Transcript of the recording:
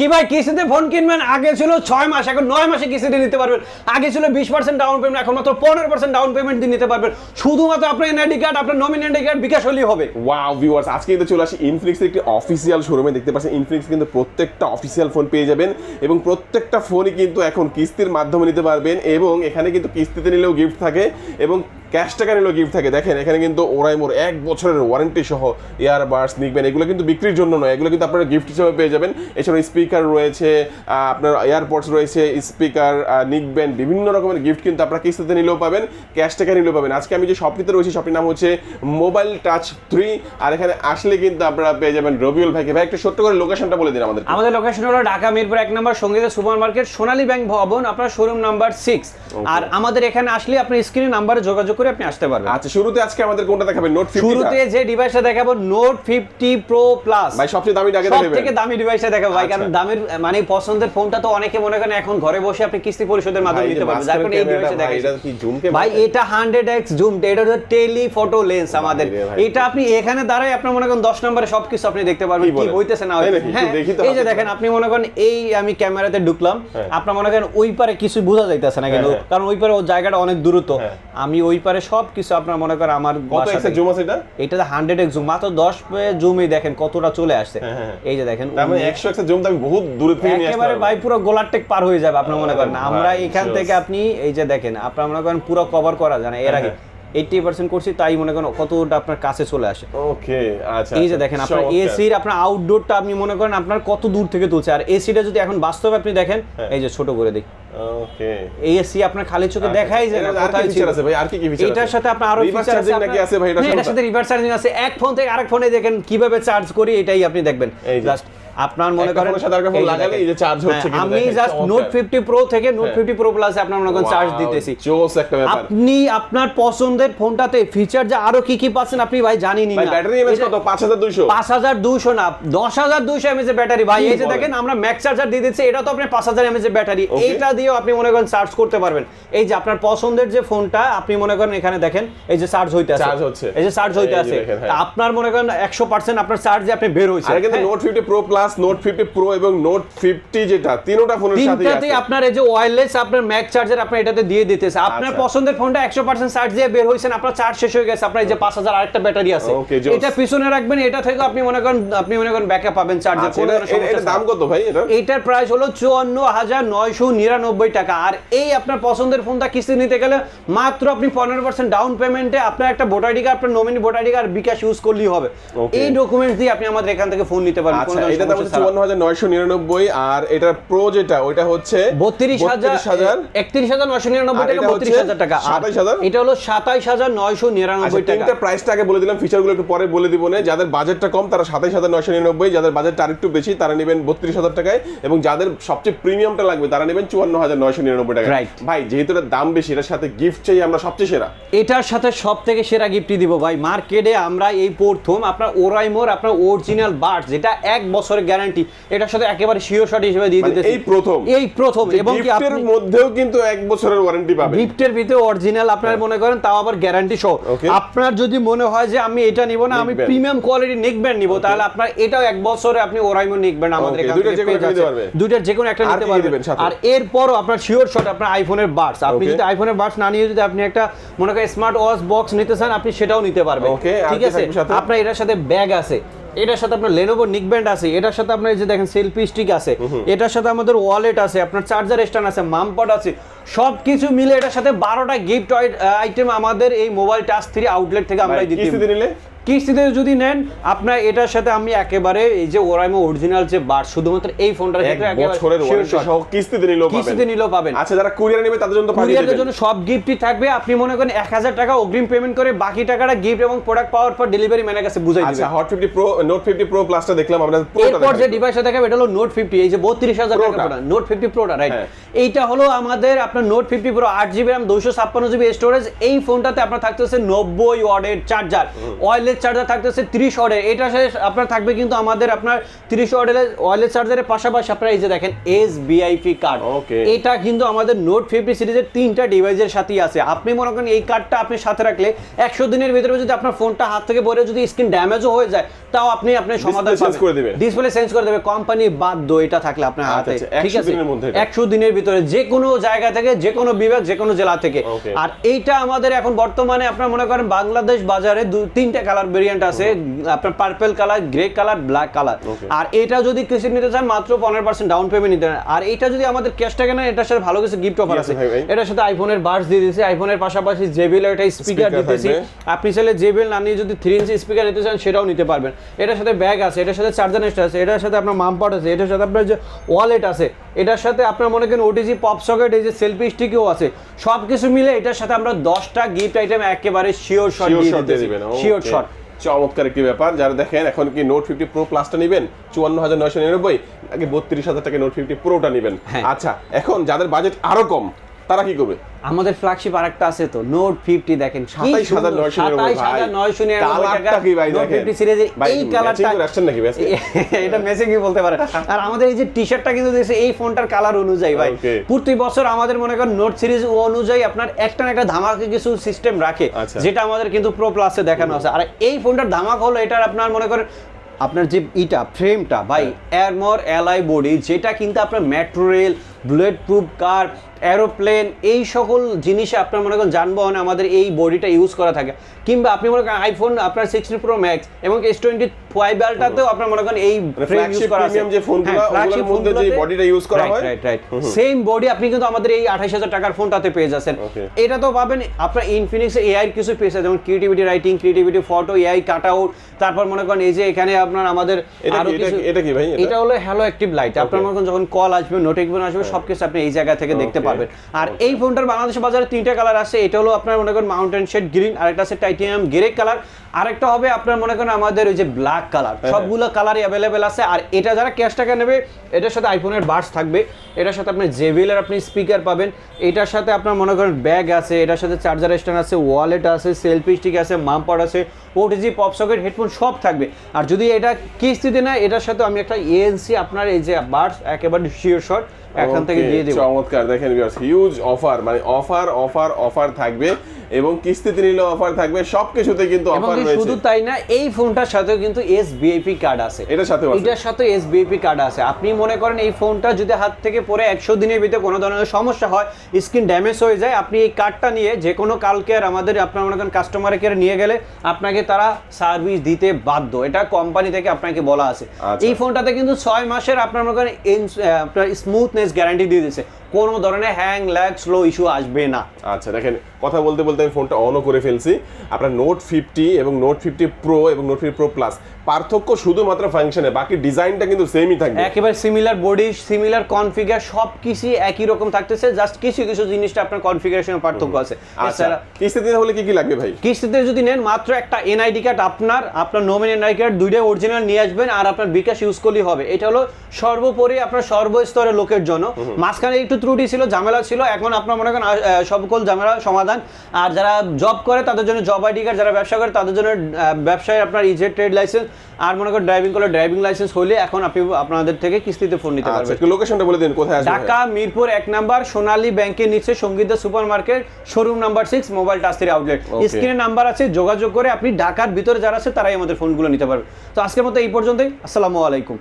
কি ভাই, কিস্তিতে ফোন কিনবেন? আগে ছিল ছয় মাস, এখন নয় মাসে কিস্তিতে নিতে পারবেন। আগে ছিল বিশ পার্সেন্ট ডাউন পেমেন্ট এখন মাত্র পনেরো পার্সেন্ট ডাউন পেমেন্ট দিয়ে নিতে পারবেন। শুধুমাত্র আপনার এনআইডি কার্ড আপনার নমিনি আইডি কার্ড বিকাশ হলেই হবে। ওয়াও ভিউয়ার্স আজকে কিন্তু চলে আসি ইনফিনিক্সের একটি অফিসিয়াল শোরুমে দেখতে পাচ্ছেন ইনফ্লিক্স কিন্তু প্রত্যেকটা অফিসিয়াল ফোন পেয়ে যাবেন এবং প্রত্যেকটা ফোনই কিন্তু এখন কিস্তির মাধ্যমে নিতে পারবেন এবং এখানে কিন্তু কিস্তিতে নিলেও গিফট থাকে এবং ক্যাশ টাকা নিলেও গিফট থাকে। দেখেন এখানে কিন্তু ওরাইমোর এক বছরের ওয়ারেন্টি সহ ইয়ারবাডস নিকবেন এগুলো কিন্তু বিক্রির জন্য নয়। এগুলো কিন্তু আপনারা গিফট হিসেবে পেয়ে যাবেন। এছাড়াও স্পিকার রয়েছে আপনার এয়ারপডস রয়েছে স্পিকার নিকবেন বিভিন্ন রকমের গিফট কিন্তু আপনারা কিস্তিতে নিলেও পাবেন ক্যাশ টাকা নিলেও পাবেন। আজকে আমি যে শপটিতে রয়েছি শপটির নাম হচ্ছে মোবাইল টাচ থ্রি আর এখানে আসলে কিন্তু আপনারা পেয়ে যাবেন রবিউল ভাইকে। ভাই একটা ছোট্ট করে লোকেশনটা বলে দিন আমাদের আমাদের লোকেশন হলো ঢাকা মিরপুর এক নম্বর সংগীত সুপার মার্কেট সোনালী ব্যাংক ভবন আপনার শোরুম নাম্বার সিক্স আর আমাদের এখানে আসলে আপনি স্ক্রিনে নাম্বারে যোগাযোগ করে আপনি আসতে পারবেন আচ্ছা শুরুতে আজকে আমাদের কোনটা দেখাবেন নোট 50 শুরুতে যে ডিভাইসটা দেখাবো নোট ফিফটি প্রো প্লাস ভাই সবচেয়ে দামি আগে দেখাবেন থেকে দামি ডিভাইসটা দেখাবো ভাই কারণ আচ্ছা। দামের মানে পছন্দের ফোনটা তো অনেকে মনে করেন এখন ঘরে বসে আপনি কিস্তি পরিশোধের মাধ্যমে এই নিতে পারবেন যার কারণে এই ডিভাইসটা ক্যামেরাটা ভাই, এটা কি zoom কে ভাই বলে? এটা হান্ড্রেড এক্স জুম এটা হচ্ছে টেলি ফটো লেন্স আমাদের এটা আপনি এখানে দাঁড়ায় আপনার মনে করেন দশ নম্বরে সবকিছু আপনি দেখতে পারবেন কি হইতেছে না? একটু হ্যাঁ এই যে দেখেন আপনি মনে করেন এই আমি ক্যামেরাতে ঢুকলাম হ্যাঁ। আপনার মনে করেন ওই পারে কিছু বোঝা যাইতেছে না কিন্তু হ্যাঁ। কারণ ওই পারে ওই জায়গাটা অনেক দূরত্ব। আমি ওই পারে সব কিছু আপনার মনে করেন আমার কত এক্সের জুম আছে এটা? হান্ড্রেড এক্স জুম মাত্র দশ জুমই দেখেন কতটা চলে আসছে। হ্যাঁ, হ্যাঁ। এই যে দেখেন তার মানে একশো এক্সের জুম তো আমি বহুত দূরে থেকে নিয়ে আসতে একেবারে ভাই পুরো গোলার টেক পার হয়ে যাবে আপনার মনে করেন। আমরা এখান থেকে আপনি এই যে দেখেন আপনার মনে করেন পুরো কভার করা যায় না এর আগে। এইটটি পার্সেন্ট করছি তাই মনে করেন কতটা আপনার কাছে চলে আসে। ওকে আচ্ছা এই যে আচ্ছা, দেখেন আপনার এসির আপনার আউটডোরটা আপনি মনে করেন আপনার কত দূর থেকে তুলছে আর এসিটা যদি এখন বাস্তবে আপনি দেখেন হ্যাঁ। এই যে ছোট করে দেখি। ওকে। এসি আপনার খালি চোখে দেখাই যায় না এটার কোথায় ছিল। আছে ভাই? আর কি কি feature এটার সাথে আপনার আরও ফিচার আছে নাকি আছে ভাই? এটার হ্যাঁ, সাথে? সাথে রিভার্স চার্জিং আছে। এক ফোন থেকে আরেক ফোনে দেখেন কীভাবে চার্জ করি এটাই আপনি দেখবেন। জাস্ট আপনার মনে করেন লাগালে এই যে charge হচ্ছে হ্যাঁ, কিন্তু আমি জাস্ট নোট ফিফটি প্রো থেকে নোট হ্যাঁ। ফিফটি প্রো প্লাসে আপনার মনে করেন চার্জ দিতেছি। জোস একটা ব্যাপার। আপনি আপনার পছন্দের ফোনটাতে ফিচার যা আরও কি কি পাচ্ছেন আপনি ভাই জানেনই ভাই না। ব্যাটারি এমএস কত? 5200 পাঁচ হাজার দুশো না দশ হাজার দুশো এমএস এর ব্যাটারি ভাই এই যে দেখেন আমরা ম্যাক্স চার্জার দিয়ে দিচ্ছি এটা তো আপনার পাঁচ হাজার এমএস এর ব্যাটারি. এইটা দিয়েও আপনি মনে করেন চার্জ করতে পারবেন। এই যে আপনার পছন্দের যে ফোনটা আপনি মনে করেন এখানে দেখেন এই যে চার্জ হইতে আছে। Charge হচ্ছে। এই যে চার্জ হইতে আছে। হ্যাঁ। আপনার মনে করেন একশো পার্সেন্ট আপনার চার্জে আপনি বের হয়েছে। আর কিন্তু হ্যাঁ। Note 50 Pro Plus Note 50 Pro এবং নোট 50 যেটা তিনটা ফোনের সাথে তিনটাতেই আপনার এই যে ওয়্যারলেস আপনার ম্যাক চার্জার আপনার এটাতে দিয়ে দিতেছে। আপনার আচ্ছা। পছন্দের ফোনটা একশো পার্সেন্ট চার্জ দিয়ে বের হয়েছেন আপনার চার্জ শেষ হয়ে গেছে আপনার এই যে পাঁচ হাজার আরেকটা ব্যাটারি আছে। এটা পিছনে রাখবেন এটা থেকে আপনি মনে করেন আপনি মনে করেন ব্যাকআপ পাবেন চার্জে আচ্ছা এটা এটা দাম কত ভাই এটা? এইটার প্রাইস হলো চুয়ান্ন হাজার নয়শো নিরানব্বই টাকা। আর এই আপনার পছন্দের ফোনটা কিস্তি নিতে গেলে মাত্র আপনি পনেরো পার্সেন্ট ডাউন পেমেন্টে আপনার একটা ভোটার কার্ড আপনার nominee voter card bKash use করলেই হবে। এই ডকুমেন্টস দিয়ে আপনি আমাদের এখান থেকে ফোন নিতে পারবেন আচ্ছা ধরনের এটা দাম হচ্ছে চুয়ান্ন হাজার নয়শো নিরানব্বই আর এটার প্রো যেটা ওইটা হচ্ছে বত্রিশ হাজার হাজার। একত্রিশ হাজার নয়শো নিরানব্বই টাকা বত্রিশ হাজার টাকা। আর 27,000? এটা হলো সাতাইশ হাজার নয়শো নিরানব্বই টাকা। তিনটা প্রাইসটা আগে বলে দিলাম ফিচারগুলো একটু পরে বলে দিব না। যাদের বাজেটটা কম তারা সাতাইশ হাজার নয়শো নিরানব্বই যাদের বাজেটটা আরেকটু বেশি তারা নেবেন বত্রিশ হাজার টাকায় এবং যাদের সবচেয়ে প্রিমিয়ামটা লাগবে তারা নেবেন চুয়ান্ন হাজার নয়শো নিরানব্বই টাকা. ভাই যেহেতু এটার দাম বেশি এটার সাথে গিফট চাই আমরা সবচেয়ে সেরা। এটার সাথে সব থেকে সেরা গিফটই দিব ভাই। মার্কেটে আমরা এই প্রথম আপনার ওরাইমোর আপনার অরিজিনাল বার্ড যেটা এক বছরের গ্যারান্টি এটার সাথে একেবারে শিওর শট হিসেবে দিয়ে মানে দিতেছি। এই প্রথম। এই প্রথম এবং কি আপনি মধ্যেও কিন্তু এক বছরের ওয়ারেন্টি পাবেন। গিফটের ভিতরে অরিজিনাল আপনার মনে করেন তাও আবার গ্যারান্টি সহ। আপনার যদি মনে হয় যে আমি এটা নিব না আমি প্রিমিয়াম কোয়ালিটি নেকব্যান্ড নিব তাহলে আপনার এটাও এক বছরে আপনি ওরাইমো নেকব্যান্ড আমাদের Okay, এখান থেকে পেয়ে একটা নিতে যাচ্ছে। পারবে? দুইটার যে কোনো একটা নিতে পারবেন? আর এরপরও আপনার শিওর শট আপনার আইফোনের বাডস আপনি. যদি আইফোনের বাডস না নিয়ে যদি আপনি একটা মনে করেন স্মার্ট ওয়াচ বক্স নিতে চান আপনি সেটাও নিতে পারবেন। ঠিক আছে? আপনার এটার সাথে ব্যাগ আছে। এটার সাথে আপনার লেনোভো নিকব্যান্ড আছে এটার সাথে আপনার যে দেখেন সেলফি স্টিক আছে এটার সাথে আমাদের ওয়ালেট আছে আপনার চার্জার স্ট্যান্ড আছে মামপট আছে সব কিছু মিলে এটার সাথে বারোটা গিফট আইটেম আমাদের এই মোবাইল টাচ থ্রি আউটলেট থেকে আমরা দিতে নিলে? কিস্তিতে যদি নেন আপনার এটার সাথে আমি একেবারে এই যে ওরাইমো অরিজিনাল যে বার শুধুমাত্র এই ফোনটার ক্ষেত্রে বছরের ওয়ারেন্টি সহ কিস্তিতে নিলেও পাবেন। কিস্তিতে নিলেও পাবেন। আচ্ছা যারা কুরিয়ার নেবে তাদের জন্য কুরিয়ারের জন্য সব গিফটই থাকবে। আপনি মনে করেন এক হাজার টাকা অগ্রিম পেমেন্ট করে বাকি টাকাটা গিফট এবং প্রোডাক্ট পাওয়ার পর ডেলিভারি ম্যানের কাছে বুঝাই দিবেন। আচ্ছা Hot fifty Pro Note fifty Pro প্লাসটা দেখলাম আমরা এরপর যে ডিভাইসটা দেখাবে এটা হলো নোট ফিফটি এই যে বত্রিশ হাজার টাকা Pro-টা। নোট ফিফটি প্রোটা রাইট। এইটা হলো আমাদের আপনার নোট ফিফটি প্রো আট জিবি র্যাম দুশো ছাপ্পান্ন জিবি স্টোরেজ এই ফোনটাতে আপনার থাকতেছে নব্বই ওয়ার্ডের চার্জার ওয়ারলেস চার্জার থাকতেছে তিরিশ ওয়ার্ডের এটা আপনার থাকবে কিন্তু আমাদের আপনার তিরিশ ওয়ার্ডের ওয়ারলেস চার্জারের পাশাপাশি আপনারা এই যে দেখেন এস বিআইপি কার্ড এটা কিন্তু আমাদের নোট ফিফটি সিরিজের তিনটা ডিভাইসের সাথেই আছে। আপনি মনে করেন এই কার্ডটা আপনি সাথে রাখলে একশো দিনের ভিতরে যদি আপনার ফোনটা হাত থেকে পড়ে যদি স্ক্রিন ড্যামেজও হয়ে যায় তাও আপনি আপনার সমাধান করে দিবেন। ডিসপ্লে চেঞ্জ করে দেবে কোম্পানি বাধ্য এটা থাকলে আপনার হাতে। আচ্ছা, ঠিক আছে? একশো দিনের ভিতরে যে কোনো জায়গা থেকে যে কোনো বিভাগ যে কোনো জেলা থেকে। আর এইটা আমাদের এখন বর্তমানে আপনার মনে করেন বাংলাদেশ বাজারে দু তিনটা কালার ভেরিয়েন্ট আছে। আপনার purple colour grey colour black colour আর এটা যদি কিছু নিতে চান মাত্র পনেরো পার্সেন্ট ডাউন পেমেন্ট নিতে আর এটা যদি আমাদের ক্যাশ টাকা নেন এটার সাথে ভালো কিছু গিফট অফার আছে? এটার সাথে আইফোনের বার্স দিয়ে দিয়েছি। আইফোনের পাশাপাশি জেবিল একটা স্পিকার দিতেছি। আপনি চাইলে জেবিল না নিয়ে যদি থ্রি ইঞ্চি স্পিকার নিতে চান সেটাও নিতে পারবেন। এটার সাথে ব্যাগ আছে এটার সাথে চার্জার নেস্ট আছে এটার সাথে আপনার মামপাট আছে এটার সাথে আপনার যে ওয়ালেট আছে এটার সাথে আপনার মনে করেন ওটিজি পপ সকেট এই যে সেলফি স্টিকও আছে। সব কিছু মিলে এটার সাথে আমরা দশটা গিফট আইটেম একেবারে শিওর শট দিয়ে দেবেন শিওর. শট চমৎকার একটি ব্যাপার। যারা দেখেন এখন কি নোট ফিফটি প্রো প্লাসটা নেবেন? চুয়ান্ন হাজার নয়শো নিরানব্বই আগে বত্রিশ হাজার টাকা নোট ফিফটি প্রোটা নেবেন। আচ্ছা এখন যাদের বাজেট আরও কম তারা কি করবে? আমাদের ফ্ল্যাগশিপ আরেকটা আছে তো নোট ফিফটি দেখেন কি 27,999 সুন্দর, 27,999 কালারটা টাকা। কি ভাই দেখেন? সিরিজের এই কালারটা করে নাকি এটা মেসে কি বলতে পারে। আর আমাদের এই যে টি শার্টটা কিন্তু দিয়েছে এই ফোনটার কালার অনুযায়ী ভাই। প্রতি বছর আমাদের মনে করেন নোট সিরিজ অনুযায়ী আপনার একটা না একটা ধামাকা কিছু সিস্টেম রাখে আচ্ছা। যেটা আমাদের কিন্তু প্রো প্লাসে দেখানো আছে। আর এই ফোনটার ধামাক হলো এটার আপনার মনে করেন আপনার যে ইটা ফ্রেমটা ভাই এয়ারমোর এলআই বডি যেটা কিন্তু আপনার metro rail bullet proof car aeroplane এই সকল জিনিসে আপনার মনে করেন যানবাহনে আমাদের এই বডিটা ইউজ করা থাকে। কিংবা আপনি মনে করেন আইফোন আপনার সিক্সটি প্রো ম্যাক্স এবং এস টোয়েন্টি ফাইভ আলটাতেও আপনার মনে করেন এই মানে যে ফোনগুলো, হ্যাঁ. সেম বডি আপনি কিন্তু আমাদের এই আঠাশ হাজার টাকার ফোনটাতে পেয়ে যাচ্ছেন। এটা তো পাবেন আপনার ইনফিনিক্স এআই কিছু পেয়ে পেয়েছে যেমন creativity writing creativity photo AI cut out তারপর মনে করেন এই যে এখানে আপনার আমাদের এটা আরও কি- কিছু এটা কি ভাই? এটা? হলো হ্যালো অ্যাক্টিভ লাইট আপনার মনে করেন যখন কল আসবে নোটিফিকেশন আসবে সবকিছু আপনি এই জায়গা থেকে দেখতে. পারবেন আর এই ফোনটার বাংলাদেশ বাজারে তিনটা কালার আছে। এটা হলো আপনার মনে করেন মাউন্টেন শেড গ্রিন আরেকটা আছে টাইটেনিয়াম গ্রে কালার আরেকটা হবে আপনার মনে করেন আমাদের ওই যে ব্ল্যাক কালার। সবগুলো কালারই অ্যাভেলেবেল আছে। আর এটা যারা ক্যাশ টাকা নেবে এটার সাথে আইফোনের বার্স থাকবে। এটার সাথে আপনি জেবিলের আপনি স্পিকার পাবেন। এটার সাথে আপনার মনে করেন ব্যাগ আছে এটার সাথে চার্জার স্ট্যান্ড আছে ওয়ালেট আছে সেলফি স্টিক আছে মাম্পার আছে ওটিজি পপ সকেট হেডফোন সব থাকবে। আর যদি এটা কিস্তিতে না এটার সাথে আমি একটা এএনসি আপনার এই যে বার্স একেবারে শিওর শট এখান থেকে দিয়ে দেব। চমৎকার। দেখেন ভিউয়ার্স হিউজ অফার মানে অফার অফার অফার থাকবে। এবং কিস্তিতে নিলে অফার থাকবে সবকিছুতে কিন্তু অফার রয়েছে। শুধু তাই না এই ফোনটার সাথেও কিন্তু এস বিআইপি কার্ড আছে। এটার আছে? এটার সাথে এস বিআইপি কার্ড আছে। আপনি মনে করেন এই ফোনটা যদি হাত থেকে পরে একশো দিনের ভিতরে কোনো ধরনের সমস্যা হয় স্ক্রিন ড্যামেজ হয়ে যায় আপনি এই কার্ডটা নিয়ে যে কোনো কাল কেয়ার আমাদের আপনার মনে করেন কাস্টমার কেয়ার নিয়ে গেলে আপনাকে তারা সার্ভিস দিতে বাধ্য। এটা কোম্পানি থেকে আপনাকে বলা আছে। আচ্ছা। এই ফোনটাতে কিন্তু ছয় মাসের আপনার মনে করেন আপনার স্মুথনেস গ্যারান্টি দিয়ে দিয়েছে। কোনো ধরনের হ্যাং ল্যাগ স্লো ইস্যু আসবে না। আচ্ছা দেখেন কথা বলতে বলতে আমি ফোনটা অনও করে ফেলছি। আপনার নোট ফিফটি এবং নোট ফিফটি প্রো এবং নোট ফিফটি প্রো প্লাস পার্থক্য শুধুমাত্র ফাংশনে বাকি ডিজাইনটা কিন্তু সেমই থাকবে। একেবারে সিমিলার বডি সিমিলার কনফিগার সব কিছু একই রকম থাকতেছে জাস্ট কিছু কিছু জিনিসটা আপনার কনফিগারেশনের পার্থক্য আছে। আচ্ছা কিস্তিতে হলে কি কি লাগবে ভাই? কিস্তিতে যদি নেন মাত্র একটা এনআইডি কার্ড আপনার আপনার নোমিন এনআইডি কার্ড দুইটাই অরিজিনাল নিয়ে আসবেন আর আপনার বিকাশ ইউজ করলেই হবে। এটা হলো সর্বোপরি আপনার সর্বস্তরের লোকের জন্য। মাঝখানে একটু ত্রুটি ছিল ঝামেলা ছিল। এখন আপনার মনে করেন সকল ঝামেলা সমাধান। আর যারা জব করে তাদের জন্য জব আইডি কার্ড যারা ব্যবসা করে তাদের জন্য ব্যবসায় আপনার ইজে ট্রেড লাইসেন্স আর মনে করেন ড্রাইভিং করলে ড্রাইভিং লাইসেন্স হলে এখন আপনি আপনাদের থেকে কিস্তিতে ফোন নিতে আচ্ছা পারবেন লোকেশনটা বলে দিন কোথায় ঢাকা মিরপুর এক নাম্বার সোনালী ব্যাংকের নিচে Sangita super market showroom number six mobile টাস্তির outlet. স্ক্রিনে নাম্বার আছে যোগাযোগ করে আপনি ঢাকার ভিতরে যারা আছে তারাই আমাদের ফোনগুলো নিতে পারবে। তো আজকের মতো এই পর্যন্তই। আসসালামু আলাইকুম।